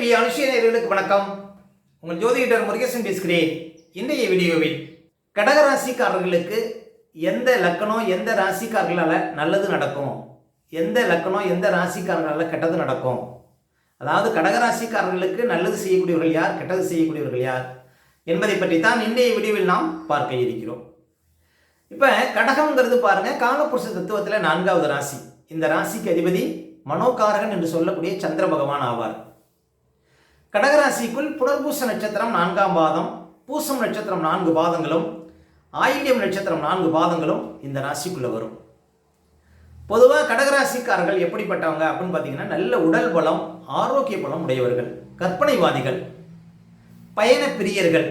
TV அனுஷியர்களுக்கு வணக்கம். உங்கள் ஜோதிடர் முருகேசன் பேசுகிறேன். இன்றைய வீடியோவில் கடகராசிக்காரர்களுக்கு எந்த லக்கணம் எந்த ராசிக்காரர்களால் நல்லது நடக்கும்? எந்த லக்கணம் எந்த ராசிக்காரர்களால் கெட்டது நடக்கும்? அதாவது கடகராசிக்காரர்களுக்கு நல்லது செய்யக்கூடியவர்கள் யார் கெட்டது செய்யக்கூடியவர்கள் யார் என்பதை பற்றி தான் இன்றைய வீடியோவில் நாம் பார்க்க இருக்கிறோம். இப்போ கடகம்ங்கிறது பாருங்கள் காலப்புருஷ தத்துவத்தில் நான்காவது ராசி. இந்த ராசிக்கு அதிபதி மனோகாரகன் என்று சொல்லக்கூடிய சந்திர பகவான் ஆவார். கடகராசிக்குள் புனர்பூச நட்சத்திரம் நான்காம் பாதம் பூசம் நட்சத்திரம் நான்கு பாதங்களும் ஆயில்யம் நட்சத்திரம் நான்கு பாதங்களும் இந்த ராசிக்குள்ளே வரும். பொதுவாக கடகராசிக்காரர்கள் எப்படிப்பட்டவங்க அப்படின்னு பார்த்தீங்கன்னா நல்ல உடல் பலம் ஆரோக்கிய பலம் உடையவர்கள் கற்பனைவாதிகள் பயண பிரியர்கள்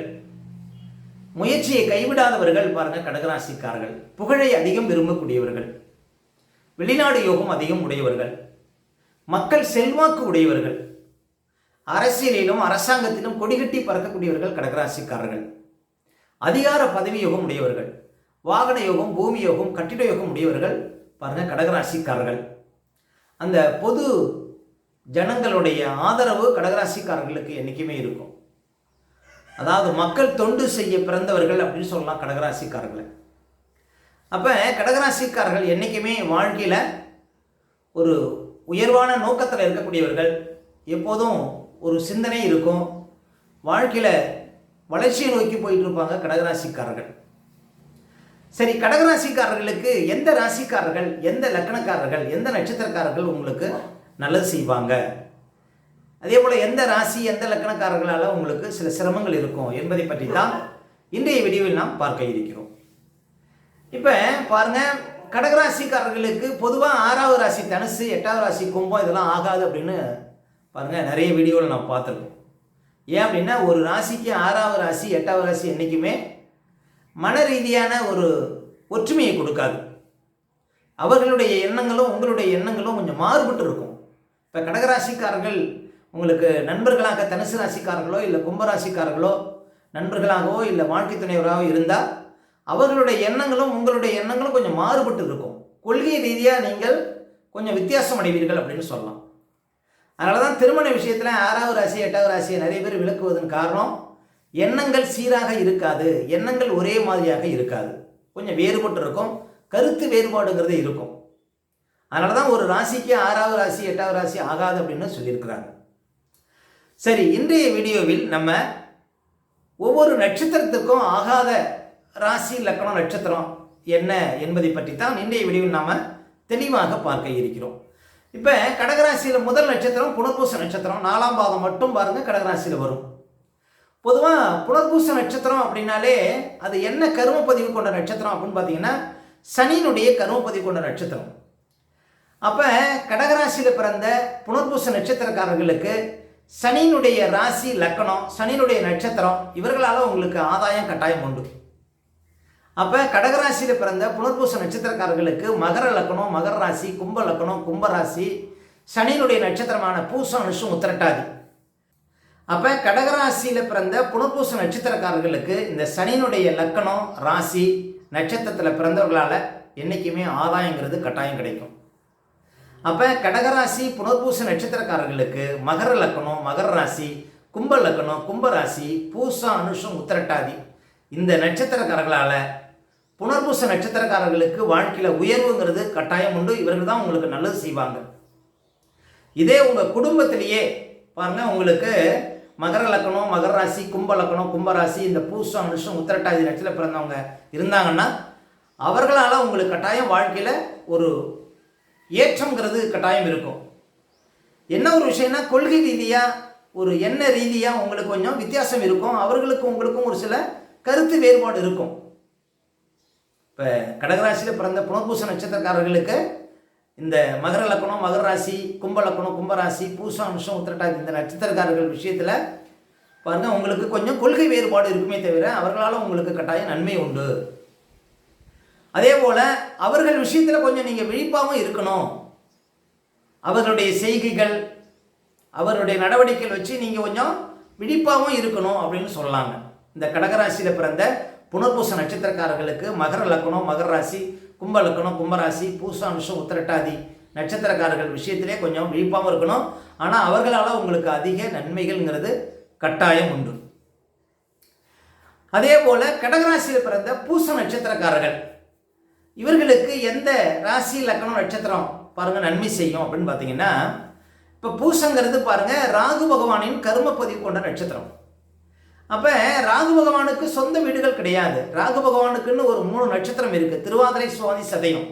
முயற்சியை கைவிடாதவர்கள் பாருங்கள் கடகராசிக்காரர்கள். புகழை அதிகம் விரும்பக்கூடியவர்கள் வெளிநாடு யோகம் அதிகம் உடையவர்கள் மக்கள் செல்வாக்கு உடையவர்கள் அரசியலிலும் அரசாங்கத்திலும் கொடிகட்டி பறக்கக்கூடியவர்கள் கடகராசிக்காரர்கள். அதிகார பதவி யோகம் உடையவர்கள். வாகன யோகம் பூமி யோகம் கட்டிட யோகம் உடையவர்கள் பாருங்க கடகராசிக்காரர்கள். அந்த பொது ஜனங்களுடைய ஆதரவு கடகராசிக்காரர்களுக்கு என்றைக்குமே இருக்கும். அதாவது மக்கள் தொண்டு செய்ய பிறந்தவர்கள் அப்படின்னு சொல்லலாம் கடகராசிக்காரர்களை. அப்போ கடகராசிக்காரர்கள் என்றைக்குமே வாழ்க்கையில் ஒரு உயர்வான நோக்கத்தில் இருக்கக்கூடியவர்கள். எப்போதும் ஒரு சிந்தனை இருக்கும். வாழ்க்கையில் வளர்ச்சியை நோக்கி போயிட்டு இருப்பாங்க கடகராசிக்காரர்கள். சரி கடகராசிக்காரர்களுக்கு எந்த ராசிக்காரர்கள் எந்த லக்கணக்காரர்கள் எந்த நட்சத்திரக்காரர்கள் உங்களுக்கு நல்லது செய்வாங்க? அதே போல் எந்த ராசி எந்த லக்கணக்காரர்களால் உங்களுக்கு சில சிரமங்கள் இருக்கும் என்பதை பற்றி தான் இன்றைய வீடியோவில் நாம் பார்க்க இருக்கிறோம். இப்போ பாருங்க கடகராசிக்காரர்களுக்கு பொதுவாக ஆறாவது ராசி தனுசு எட்டாவது ராசி கும்பம் இதெல்லாம் ஆகாது அப்படின்னு பாருங்கள் நிறைய வீடியோவில் நான் பார்த்துருக்கோம் ஏன் அப்படின்னா ஒரு ராசிக்கு ஆறாவது ராசி எட்டாவது ராசி என்றைக்குமே மன ரீதியான ஒரு ஒற்றுமையை கொடுக்காது. அவர்களுடைய எண்ணங்களும் உங்களுடைய எண்ணங்களும் கொஞ்சம் மாறுபட்டு இருக்கும். இப்போ கடகராசிக்காரர்கள் உங்களுக்கு நண்பர்களாக தனுசு ராசிக்காரர்களோ இல்லை கும்பராசிக்காரர்களோ நண்பர்களாகவோ இல்லை வாழ்க்கை துணைவராகவோ இருந்தால் அவர்களுடைய எண்ணங்களும் உங்களுடைய எண்ணங்களும் கொஞ்சம் மாறுபட்டு இருக்கும். கொள்கை ரீதியாக நீங்கள் கொஞ்சம் வித்தியாசம் அடைவீர்கள் அப்படின்னு சொல்லலாம். அதனால தான் திருமண விஷயத்தில் ஆறாவது ராசி எட்டாவது ராசியை நிறைய பேர் விளக்குவதன் காரணம் எண்ணங்கள் சீராக இருக்காது எண்ணங்கள் ஒரே மாதிரியாக இருக்காது. கொஞ்சம் வேறுபட்டு இருக்கும் கருத்து வேறுபாடுங்கிறது இருக்கும். அதனால தான் ஒரு ராசிக்கு ஆறாவது ராசி எட்டாவது ராசி ஆகாது அப்படின்னு சொல்லியிருக்கிறாங்க. சரி இன்றைய வீடியோவில் நம்ம ஒவ்வொரு நட்சத்திரத்துக்கும் ஆகாத ராசி லக்கணம் நட்சத்திரம் என்ன என்பதை பற்றி தான் இன்றைய வீடியோவில் நாம் தெளிவாக பார்க்க இருக்கிறோம். இப்போ கடகராசியில் முதல் நட்சத்திரம் புனர்பூச நட்சத்திரம். நாலாம் பாதம் மட்டும் பாருங்கள் கடகராசியில் வரும். பொதுவாக புனர்பூச நட்சத்திரம் அப்படின்னாலே அது என்ன கருமப்பதிவு கொண்ட நட்சத்திரம் அப்படின்னு பார்த்தீங்கன்னா சனியினுடைய கருமப்பதிவு கொண்ட நட்சத்திரம். அப்போ கடகராசியில் பிறந்த புனர்பூச நட்சத்திரக்காரர்களுக்கு சனியினுடைய ராசி லக்கணம் சனியினுடைய நட்சத்திரம் இவர்களால் உங்களுக்கு ஆதாயம் கட்டாயம் உண்டு. அப்போ கடகராசியில் பிறந்த புனர்பூச நட்சத்திரக்காரர்களுக்கு மகர லக்கணம் மகர ராசி கும்ப லக்கணம் கும்பராசி சனியினுடைய நட்சத்திரமான பூசம் நிஷம் உத்திரட்டாதி. அப்போ கடகராசியில் பிறந்த புனர்பூச நட்சத்திரக்காரர்களுக்கு இந்த சனியினுடைய லக்கணம் ராசி நட்சத்திரத்தில் பிறந்தவர்களால் என்றைக்குமே ஆதாயங்கிறது கட்டாயம் கிடைக்கும். அப்போ கடகராசி புனர்பூச நட்சத்திரக்காரர்களுக்கு மகர லக்கணம் மகர ராசி கும்ப லக்கணம் கும்பராசி பூசா அனுஷம் உத்திரட்டாதி. இந்த நட்சத்திரக்காரர்களால் புனர்பூச நட்சத்திரக்காரர்களுக்கு வாழ்க்கையில் உயர்வுங்கிறது கட்டாயம் உண்டு. இவர்கள் தான் உங்களுக்கு நல்லது செய்வாங்க. இதே உங்கள் குடும்பத்திலேயே பாருங்கள் உங்களுக்கு மகர லக்கணம் மகர ராசி கும்ப லக்கணம் கும்பராசி இந்த பூசம் அனுஷம் உத்திரட்டாதி நட்சத்திர பிறந்தவங்க இருந்தாங்கன்னா அவர்களால் உங்களுக்கு கட்டாயம் வாழ்க்கையில் ஒரு ஏற்றங்கிறது கட்டாயம் இருக்கும். என்ன ஒரு விஷயம்னா கொள்கை ரீதியாக ஒரு எண்ண ரீதியாக உங்களுக்கு கொஞ்சம் வித்தியாசம் இருக்கும். அவர்களுக்கும் உங்களுக்கும் ஒரு சில கருத்து வேறுபாடு இருக்கும். இப்போ கடகராசியில் பிறந்த புனர்பூச நட்சத்திரக்காரர்களுக்கு இந்த மகர லக்கணம் மகர ராசி கும்ப லக்கணம் கும்பராசி பூசம் அம்சம் உத்திரட்டாதி இந்த நட்சத்திரக்காரர்கள் விஷயத்தில் பாருங்கள் உங்களுக்கு கொஞ்சம் கொள்கை வேறுபாடு இருக்குமே தவிர அவர்களால் உங்களுக்கு கட்டாயம் நன்மை உண்டு. அதே போல் அவர்கள் விஷயத்தில் கொஞ்சம் நீங்கள் விழிப்பாகவும் இருக்கணும். அவர்களுடைய செய்கைகள் அவருடைய நடவடிக்கைகள் வச்சு நீங்கள் கொஞ்சம் விழிப்பாகவும் இருக்கணும் அப்படின்னு சொல்லலாங்க. இந்த கடகராசியில் பிறந்த புனர்பூச நட்சத்திரக்காரர்களுக்கு மகர லக்னம் மகர ராசி கும்ப லக்கணம் கும்பராசி பூசா நிஷம் உத்திரட்டாதி நட்சத்திரக்காரர்கள் விஷயத்திலே கொஞ்சம் விழிப்பாகவும் இருக்கணும். ஆனால் அவர்களால் உங்களுக்கு அதிக நன்மைகள்ங்கிறது கட்டாயம் உண்டு. அதே போல் கடகராசியில் பிறந்த பூச நட்சத்திரக்காரர்கள் இவர்களுக்கு எந்த ராசி லக்கணம் நட்சத்திரம் பாருங்கள் நன்மை செய்யும் அப்படின்னு பார்த்தீங்கன்னா இப்போ பூசங்கிறது பாருங்கள் ராகு பகவானின் கரும பதிவு கொண்ட நட்சத்திரம். அப்போ ராகு பகவானுக்கு சொந்த வீடுகள் கிடையாது. ராகு பகவானுக்குன்னு ஒரு மூணு நட்சத்திரம் இருக்குது திருவாதிரை சுவாதி சதயம்.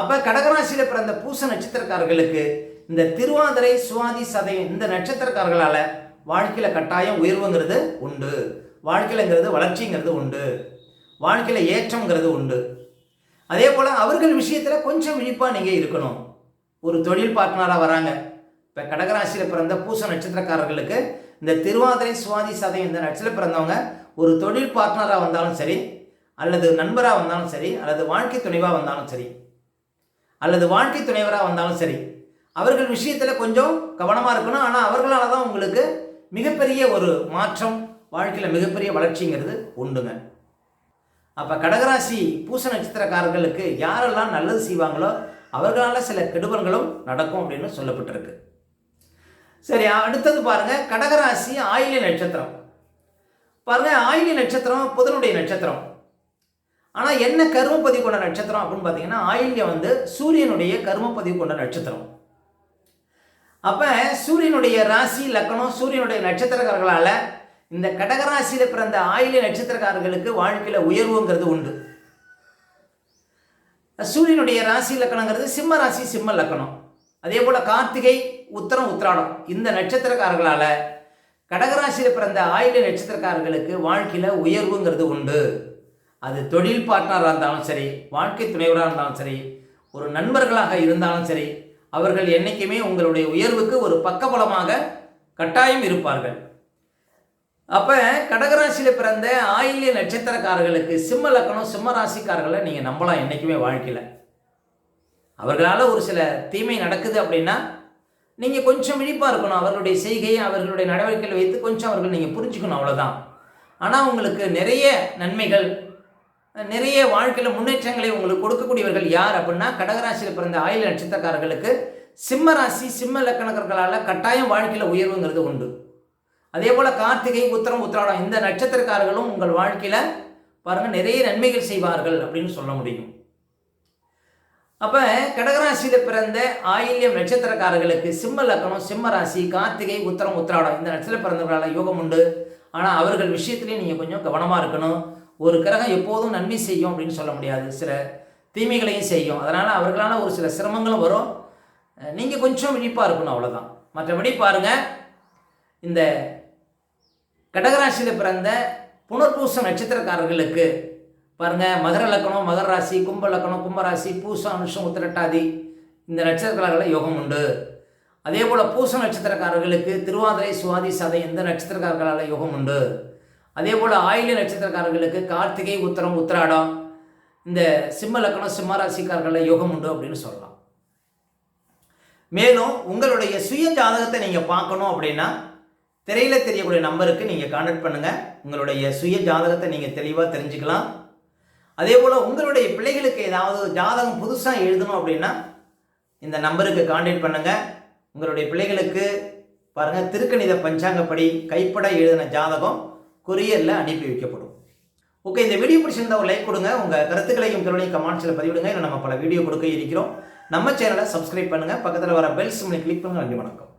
அப்போ கடகராசியில் பிறந்த பூச நட்சத்திரக்காரர்களுக்கு இந்த திருவாதிரை சுவாதி சதயம் இந்த நட்சத்திரக்காரர்களால் வாழ்க்கையில் கட்டாயம் உயர்வுங்கிறது உண்டு. வாழ்க்கையிலங்கிறது வளர்ச்சிங்கிறது உண்டு. வாழ்க்கையில் ஏற்றம்ங்கிறது உண்டு. அதே போல் அவர்கள் விஷயத்தில் கொஞ்சம் விழிப்பாக நீங்கள் இருக்கணும். ஒரு தொழில் பார்ட்னராக வராங்க. இப்போ கடகராசியில் பிறந்த பூச நட்சத்திரக்காரர்களுக்கு இந்த திருவாதிரை சுவாதி சதயம் இந்த நட்சத்திர பிறந்தவங்க ஒரு தொழில் பார்ட்னராக வந்தாலும் சரி அல்லது நண்பராக வந்தாலும் சரி அல்லது வாழ்க்கை துணைவாக வந்தாலும் சரி அல்லது வாழ்க்கை துணைவராக வந்தாலும் சரி அவர்கள் விஷயத்தில் கொஞ்சம் கவனமாக இருக்கணும். ஆனால் அவர்களால் தான் உங்களுக்கு மிகப்பெரிய ஒரு மாற்றம் வாழ்க்கையில் மிகப்பெரிய வளர்ச்சிங்கிறது உண்டுங்க. அப்போ கடகராசி பூச நட்சத்திரக்காரர்களுக்கு யாரெல்லாம் நல்லது செய்வாங்களோ அவர்களால் சில கெடுபல்களும் நடக்கும் அப்படின்னு சொல்லப்பட்டிருக்கு. சரி அடுத்தது பாருங்கள் கடகராசி ஆயிலிய நட்சத்திரம். பாருங்கள் ஆயிலிய நட்சத்திரம் புதனுடைய நட்சத்திரம். ஆனால் என்ன கருமப்பதிவு கொண்ட நட்சத்திரம் அப்படின்னு பார்த்தீங்கன்னா ஆயில்யம் வந்து சூரியனுடைய கருமப்பதிவு கொண்ட நட்சத்திரம். அப்போ சூரியனுடைய ராசி லக்கணம் சூரியனுடைய நட்சத்திரக்காரர்களால் இந்த கடகராசியில் பிறந்த ஆயிலிய நட்சத்திரக்காரர்களுக்கு வாழ்க்கையில் உயர்வுங்கிறது உண்டு. சூரியனுடைய ராசி லக்கணங்கிறது சிம்ம ராசி சிம்ம லக்கணம். அதே போல் கார்த்திகை உத்தரம் உத்திராடம். இந்த நட்சத்திரக்காரர்களால் கடகராசியில் பிறந்த ஆயுத நட்சத்திரக்காரர்களுக்கு வாழ்க்கையில் உயர்வுங்கிறது உண்டு. அது தொழில் பார்ட்னராக இருந்தாலும் சரி வாழ்க்கை துணைவராக இருந்தாலும் சரி ஒரு நண்பர்களாக இருந்தாலும் சரி அவர்கள் என்றைக்குமே உங்களுடைய உயர்வுக்கு ஒரு பக்கபலமாக கட்டாயம் இருப்பார்கள். அப்போ கடகராசியில் பிறந்த ஆயில்ய நட்சத்திரக்காரர்களுக்கு சிம்ம லக்கணம் சிம்ம ராசிக்காரர்களை நீங்கள் நம்பலாம் என்றைக்குமே வாழ்க்கையில். அவர்களால் ஒரு சில தீமை நடக்குது அப்படின்னா நீங்கள் கொஞ்சம் விழிப்பாக இருக்கணும். அவர்களுடைய செய்கையை அவர்களுடைய நடவடிக்கைகளை வைத்து கொஞ்சம் அவர்கள் நீங்கள் புரிஞ்சுக்கணும் அவ்வளோதான் ஆனால் உங்களுக்கு நிறைய நன்மைகள் நிறைய வாழ்க்கையில் முன்னேற்றங்களை உங்களுக்கு கொடுக்கக்கூடியவர்கள் யார் அப்படின்னா கடகராசியில் பிறந்த ஆயுள் நட்சத்திரக்காரர்களுக்கு சிம்ம ராசி சிம்ம லக்கணக்கர்களால் கட்டாயம் வாழ்க்கையில் உயர்வுங்கிறது உண்டு. அதே போல் கார்த்திகை உத்தரம் உத்திராடம் இந்த நட்சத்திரக்காரர்களும் உங்கள் வாழ்க்கையில் பாருங்கள் நிறைய நன்மைகள் செய்வார்கள் அப்படின்னு சொல்ல முடியும். அப்போ கடகராசியில் பிறந்த ஆயில்யம் நட்சத்திரக்காரர்களுக்கு சிம்ம லக்கணம் சிம்ம ராசி கார்த்திகை உத்தரம் உத்திராடம் இந்த நட்சத்திர பிறந்தவர்களால் யோகம் உண்டு. ஆனால் அவர்கள் விஷயத்துலேயும் நீங்கள் கொஞ்சம் கவனமாக இருக்கணும். ஒரு கிரகம் எப்போதும் நன்மை செய்யும் அப்படின்னு சொல்ல முடியாது. சில தீமைகளையும் செய்யும். அதனால் அவர்களால் ஒரு சில சிரமங்களும் வரும். நீங்கள் கொஞ்சம் விழிப்பாக இருக்கணும் அவ்வளோதான் மற்றபடி பாருங்கள் இந்த கடகராசியில் பிறந்த புனர்பூச நட்சத்திரக்காரர்களுக்கு பாருங்கள் மகர லக்கணம் மகர ராசி கும்ப லக்கணம் கும்பராசி பூசம் அனுஷம் உத்திரட்டாதி இந்த நட்சத்திரக்காரர்கள் யோகம் உண்டு. அதே போல் பூச நட்சத்திரக்காரர்களுக்கு திருவாதிரை சுவாதி சதை இந்த நட்சத்திரக்காரர்களால் யோகம் உண்டு. அதே போல் ஆயில நட்சத்திரக்காரர்களுக்கு கார்த்திகை உத்தரம் உத்திராடம். இந்த சிம்ம லக்கணம் சிம்ம ராசிக்காரர்களில் யோகம் உண்டு அப்படின்னு சொல்லலாம். மேலும் உங்களுடைய சுய ஜாதகத்தை நீங்கள் பார்க்கணும் அப்படின்னா திரையில் தெரியக்கூடிய நம்பருக்கு நீங்கள் கான்டாக்ட் பண்ணுங்கள் உங்களுடைய சுய ஜாதகத்தை நீங்கள் தெளிவாக தெரிஞ்சுக்கலாம். அதே போல் உங்களுடைய பிள்ளைகளுக்கு ஏதாவது ஜாதகம் புதுசாக எழுதணும் அப்படின்னா இந்த நம்பருக்கு காண்டாக்ட் பண்ணுங்கள் உங்களுடைய பிள்ளைகளுக்கு பாருங்கள் திருக்கணித பஞ்சாங்கப்படி கைப்பட எழுதின ஜாதகம் கொரியரில் அனுப்பி வைக்கப்படும். ஓகே இந்த வீடியோ பிடிச்சிருந்தா ஒரு லைக் கொடுங்க. உங்கள் கருத்துக்களையும் கருணையும் கமெண்ட்ஸில் பதிவிடுங்க. இன்னும் நம்ம பல வீடியோ கொடுக்க இருக்கிறோம். நம்ம சேனலை சப்ஸ்கிரைப் பண்ணுங்கள் பக்கத்தில் வர பெல் சிம்லை கிளிக் பண்ணுங்கள் நன்றி வணக்கம்.